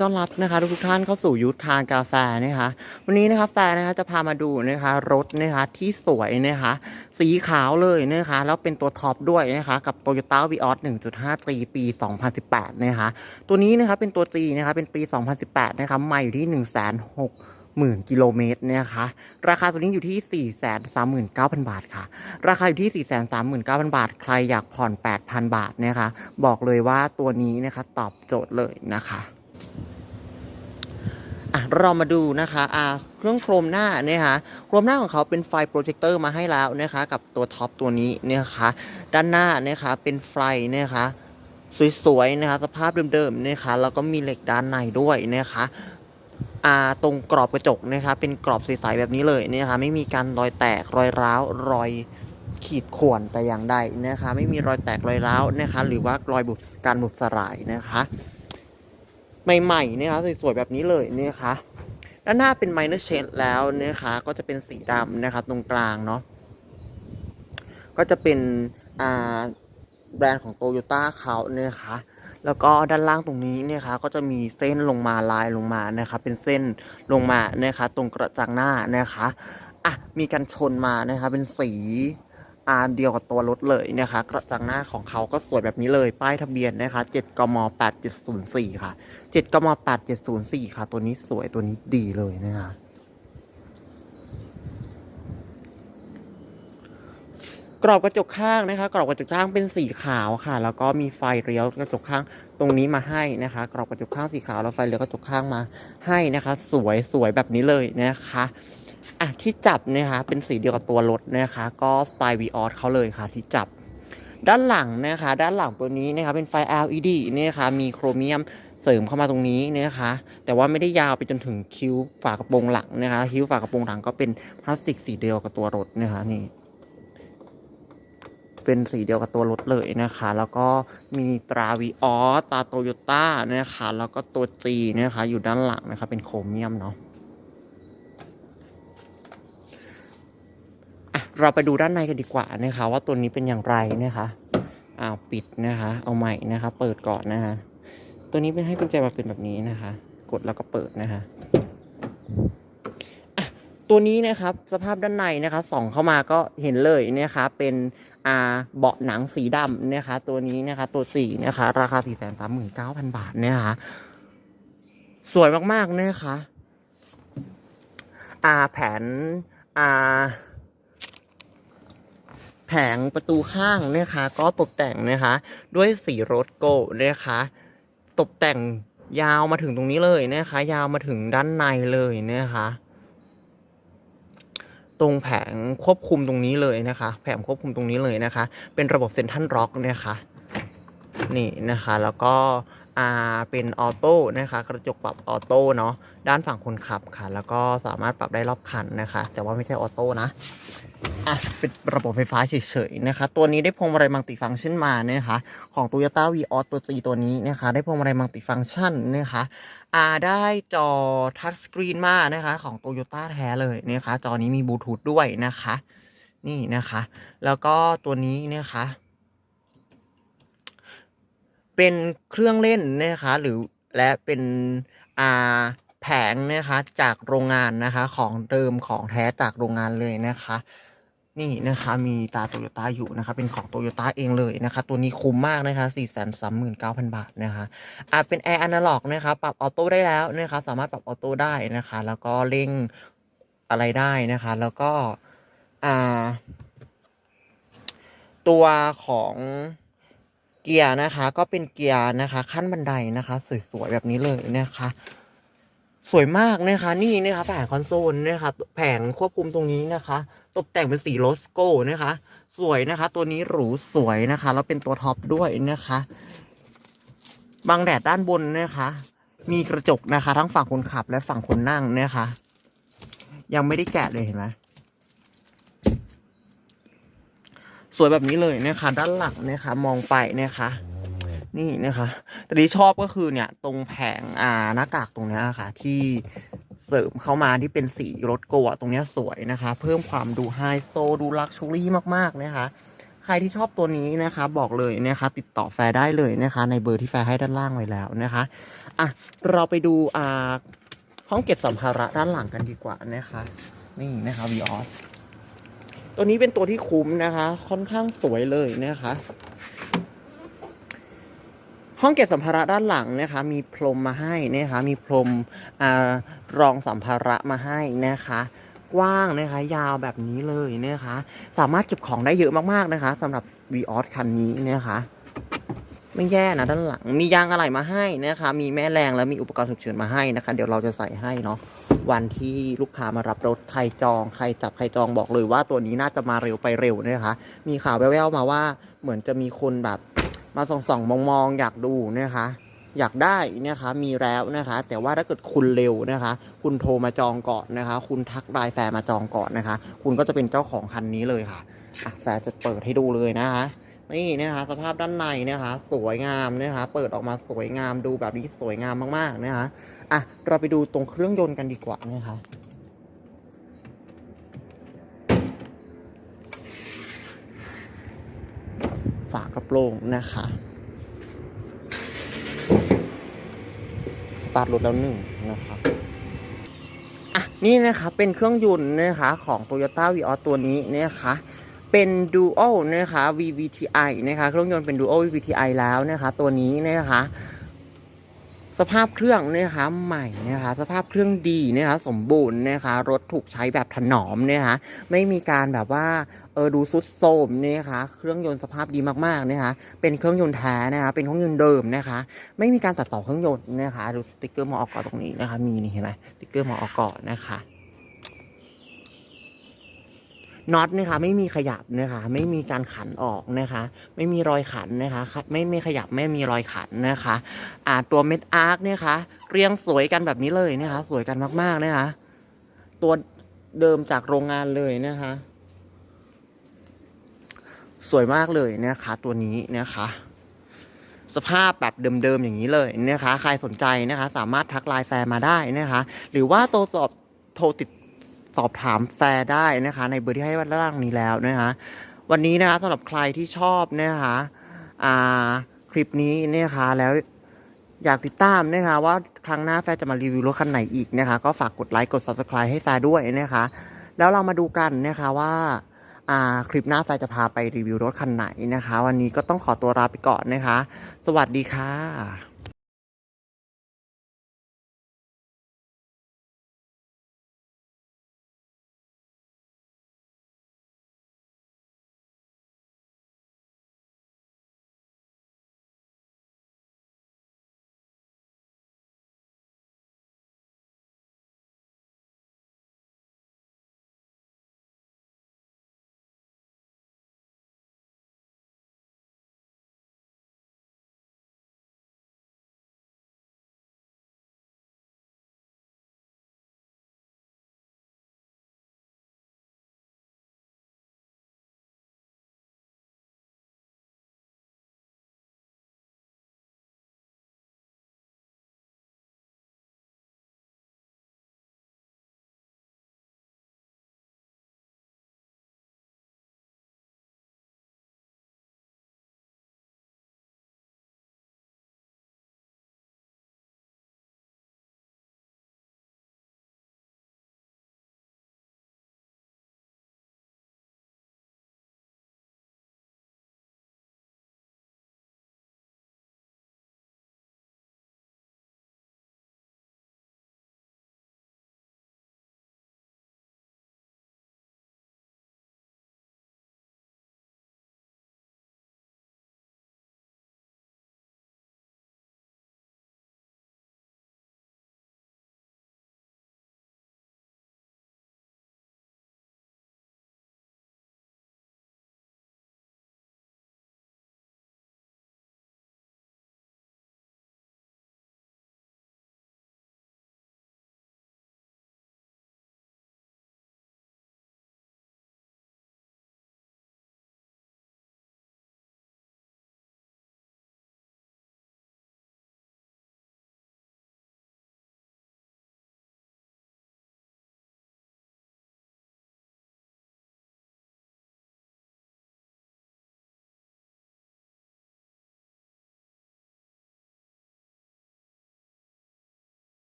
ต้อนรับนะคะทุกท่านเข้าสู่ยุทธทางกาแฟนะคะ วันนี้นะคะแฟนนะคะจะพามาดูนะคะรถนะคะที่สวยนะคะสีขาวเลยนะคะแล้วเป็นตัวท็อปด้วยนะคะกับ Toyota Vios 1.5 G ปี 2018 นะคะตัวนี้นะคะเป็นตัว G นะคะเป็นปี 2018 นะคะไม่อยู่ที่ 1 6 0 0 0 0กิโลเมตรนะคะราคาตัวนี้อยู่ที่ 439,000 บาทค่ะ ราคาอยู่ที่ 439,000 บาท ใครอยากผ่อน 8,000 บาทนะคะ บอกเลยว่าตัวนี้นะคะตอบโจทย์เลยนะคะ อะเรามาดูนะคะอ่าเครื่องโครมหน้าเนี่ยค่ะโครมหน้าของเขาเป็นไฟโปรเจคเตอร์มาให้แล้วนะคะกับตัวท็อปตัวนี้เนี่ยค่ะด้านหน้าเนี่ยค่ะเป็นไฟเนี่ยค่ะสวยๆนะคะสภาพเดิมๆเนี่ยค่ะแล้วก็มีเหล็กด้านในด้วยนะคะอ่าตรงกรอบกระจกนะคะเป็นกรอบใสๆแบบนี้เลยเนี่ยค่ะไม่มีการรอยแตกรอยร้าวรอยขีดข่วนแต่อย่างใดนะคะไม่มีรอยแตกรอยร้าวนะคะหรือว่ารอยบุบการบุบสลายนะคะ ใหม่ๆนะคะสวยๆแบบนี้เลยนะคะด้านหน้าเป็น minor shade แล้วนะคะก็จะเป็นสีดำนะคะตรงกลางเนาะก็จะเป็นอ่าแบรนด์ของโตโยต้าเขาเนะคะแล้วก็ด้านล่างตรงนี้เนี่ยคะก็จะมีเส้นลงมาลายลงมานะคะเป็นเส้นลงมานะคะตรงกระจังหน้านะคะอะมีการชนมานะคะเป็นสี อาเดียวกับตัวรถเลยนะคะกระจังหน้าของเขาก็สวยแบบนี้เลย ป้ายทะเบียนนะคะ 7 กม 8704 ค่ะ 7 กม 8704 ค่ะ ตัวนี้สวยตัวนี้ดีเลยนะคะกรอบกระจกข้างนะคะ กรอบกระจกข้างเป็นสีขาวค่ะ แล้วก็มีไฟเลี้ยวกระจกข้างตรงนี้มาให้นะคะ กรอบกระจกข้างสีขาวแล้วไฟเลี้ยวกระจกข้างมาให้นะคะ สวยสวยแบบนี้เลยนะคะ อะที่จับนะคะเป็นสีเดียวกับตัวรถนะคะก็สไตล์วีออสเขาเลยค่ะที่จับ ด้านหลังนะคะด้านหลังตัวนี้นะคะเป็นไฟ LED เนี่ยคะมีโครเมียมเสริมเข้ามาตรงนี้นะคะ แต่ว่าไม่ได้ยาวไปจนถึงคิ้วฝากระโปรงหลังนะคะ คิ้วฝากระโปรงหลังก็เป็นพลาสติกสีเดียวกับตัวรถนะคะนี่ เป็นสีเดียวกับตัวรถเลยนะคะ แล้วก็มีตราวีออสตราโตโยต้านะคะ แล้วก็ตัว G นะคะ อยู่ด้านหลังนะคะ เป็นโครเมียมเนาะอะ เราไปดูด้านในกันดีกว่านะคะ ว่าตัวนี้เป็นอย่างไรนะคะอ้าวปิดนะคะ เอาใหม่นะคะ เปิดก่อนนะคะ ตัวนี้เป็นให้กุญแจมาเป็นแบบนี้นะคะ กดแล้วก็เปิดนะคะตัวนี้นะครับสภาพด้านในนะคะส่องเข้ามาก็เห็นเลยนะคะเป็นอ่าเบาะหนังสีดำนะคะ ตัวนี้นะคะ ตัวสี่นะคะ ราคาสี่แสนสามหมื่นเก้าพันบาทนะคะสวยมากๆนะคะอ่าแผนอ่า แผงประตูข้างนะคะก็ตกแต่งนะคะด้วยสีโรสโกนะคะตกแต่งยาวมาถึงตรงนี้เลยนะคะ ยาวมาถึงด้านในเลยนะคะตรงแผงควบคุมตรงนี้เลยนะคะ แผงควบคุมตรงนี้เลยนะคะ เป็นระบบเซ็นทรัลล็อกนะคะนี่นะคะแล้วก็อ่าเป็นออโต้นะคะกระจกปรับออโต้เนาะด้านฝั่งคนขับค่ะ แล้วก็สามารถปรับได้รอบคันนะคะ แต่ว่าไม่ใช่ออโต้นะ อะเป็นระบบไฟฟ้าเฉยๆนะคะ ตัวนี้ได้พวงมาลัยมัลติฟังก์ชันมานะคะ ของ Toyota Vios ตัว G ตัวนี้นะคะ ได้พวงมาลัยมัลติฟังก์ชันนะคะอ่าได้จอทัชสกรีนมานะคะ ของ Toyota แท้เลยนะคะ จอนี้มีบลูทูธด้วยนะคะ นี่นะคะ แล้วก็ตัวนี้นะคะเป็นเครื่องเล่นนะคะ หรือและเป็นอ่า แผงนะคะจากโรงงานนะคะของเดิมของแท้จากโรงงานเลยนะคะ นี่นะคะมีตาโตโยต้าอยู่นะคะ เป็นของโตโยต้าเองเลยนะคะ ตัวนี้คุ้มมากนะคะ 439,000 บาทนะคะอ่าเป็นแอร์อนาล็อกนะคะปรับออโต้ได้แล้วนะคะ สามารถปรับออโต้ได้นะคะ แล้วก็เร่งอะไรได้นะคะ แล้วก็อ่าตัวของเกียร์นะคะ ก็เป็นเกียร์นะคะ ขั้นบันไดนะคะ สวยๆแบบนี้เลยนะคะ สวยมากนะคะนี่นะคะแผงคอนโซลนะคะแผงควบคุมตรงนี้นะคะ ตกแต่งเป็นสีโลสโก้นะคะ สวยนะคะ ตัวนี้หรูสวยนะคะแล้วเป็นตัวท็อปด้วยนะคะบังแดดด้านบนนะคะ มีกระจกนะคะ ทั้งฝั่งคนขับและฝั่งคนนั่งนะคะ ยังไม่ได้แกะเลยเห็นไหมสวยแบบนี้เลยนะคะ ด้านหลังนะคะ มองไปนะคะ นี่นะคะแต่ที่ชอบก็คือเนี่ยตรงแผงอ่าหน้ากากตรงนี้ค่ะ ที่เสริมเข้ามาที่เป็นสีรถโกะตรงนี้สวยนะคะ เพิ่มความดูไฮโซดูลักชัวรี่มากๆนะคะ ใครที่ชอบตัวนี้นะคะ บอกเลยนะคะ ติดต่อแฟร์ได้เลยนะคะ ในเบอร์ที่แฟร์ให้ด้านล่างไว้แล้วนะคะอะเราไปดูอ่าห้องเก็บสัมภาระด้านหลังกันดีกว่านะคะ นี่นะคะวีออสตัวนี้เป็นตัวที่คุ้มนะคะ ค่อนข้างสวยเลยนะคะ ห้องเก็บสัมภาระด้านหลังนะคะมีพรมมาให้นะคะมีพรมอรองสัมภาระมาให้นะคะกว้างนะคะยาวแบบนี้เลยนะคะสามารถเก็บของได้เยอะมากๆนะคะสำหรับ v ีออสคันนี้นะคะไม่แย่นะด้านหลัง มียางอะไหล่มาให้นะคะมีแม่แรงและมีอุปกรณ์ฉุกเฉินมาให้นะคะ เดี๋ยวเราจะใส่ให้เนาะวันที่ลูกค้ามารับรถใครจอง ใครจับใครจองบอกเลยว่าตัวนี้น่าจะมาเร็วไปเร็วนะคะ มีข่าวแว่วๆมาว่าเหมือนจะมีคนแบบ มาส่องๆมองๆอยากดูนะคะอยากได้นะคะมีแล้วนะคะ แต่ว่าถ้าเกิดคุณเร็วนะคะ คุณโทรมาจองก่อนนะคะ คุณทักไลน์แฟร์มาจองก่อนนะคะ คุณก็จะเป็นเจ้าของคันนี้เลยค่ะอะแฟร์จะเปิดให้ดูเลยนะคะนี่นะคะสภาพด้านในนะคะ สวยงามนะคะ เปิดออกมาสวยงามดูแบบนี้สวยงามมากๆนะคะอะเราไปดูตรงเครื่องยนต์กันดีกว่านะคะ ฝาก ระโปรงนะคะสตาร์ทรถแล้วหนึ่งนะครับอะนี่นะคะเป็นเครื่องยนต์นะคะของ Toyota v ีออตัวนี้นะคะเป็น Dual นะคะ VVTi นะคะเครื่องยนต์เป็น Dual VVTi แล้วนะคะตัวนี้นะคะ สภาพเครื่องนะคะใหม่นะคะสภาพเครื่องดีนะคะสมบูรณ์นะคะรถถูกใช้แบบถนอมนะคะไม่มีการแบบว่าเออดูซุดโทรมนะคะเครื่องยนต์สภาพดีมากๆนะคะเป็นเครื่องยนต์แท้นะคะเป็นเครื่องยนต์เดิมนะคะไม่มีการตัดต่อเครื่องยนต์นะคะดูสติกเกอร์มอกตรงนี้นะคะมีนี่เห็นไหมสติกเกอร์มอกนะคะ น็อตนะคะไม่มีขยับนะคะไม่มีการขันออกนะคะ ไม่มีรอยขันนะคะ ไม่ไม่ขยับไม่มีรอยขันนะคะอ่าตัวเม็ดอาร์คเนี่ยคะเรียงสวยกันแบบนี้เลยนะคะ สวยกันมากๆนะคะ ตัวเดิมจากโรงงานเลยนะคะ สวยมากเลยนะคะ ตัวนี้นะคะ สภาพแบบเดิมๆอย่างนี้เลยนะคะ ใครสนใจนะคะ สามารถทักไลน์แฟร์มาได้นะคะ หรือว่าโทรสอบโทรติด สอบถามแฟร์ได้นะคะ ในเบอร์ที่ให้ด้านล่างนี้แล้วนะคะ วันนี้นะคะสำหรับใครที่ชอบนะคะอ่าคลิปนี้นะคะแล้วอยากติดตามนะคะ ว่าครั้งหน้าแฟร์จะมารีวิวรถคันไหนอีกนะคะ ก็ฝากกดไลค์กด subscribe ให้แฟร์ด้วยนะคะ แล้วเรามาดูกันนะคะว่าอ่าคลิปหน้าแฟร์จะพาไปรีวิวรถคันไหนนะคะ วันนี้ก็ต้องขอตัวลาไปก่อนนะคะ สวัสดีค่ะ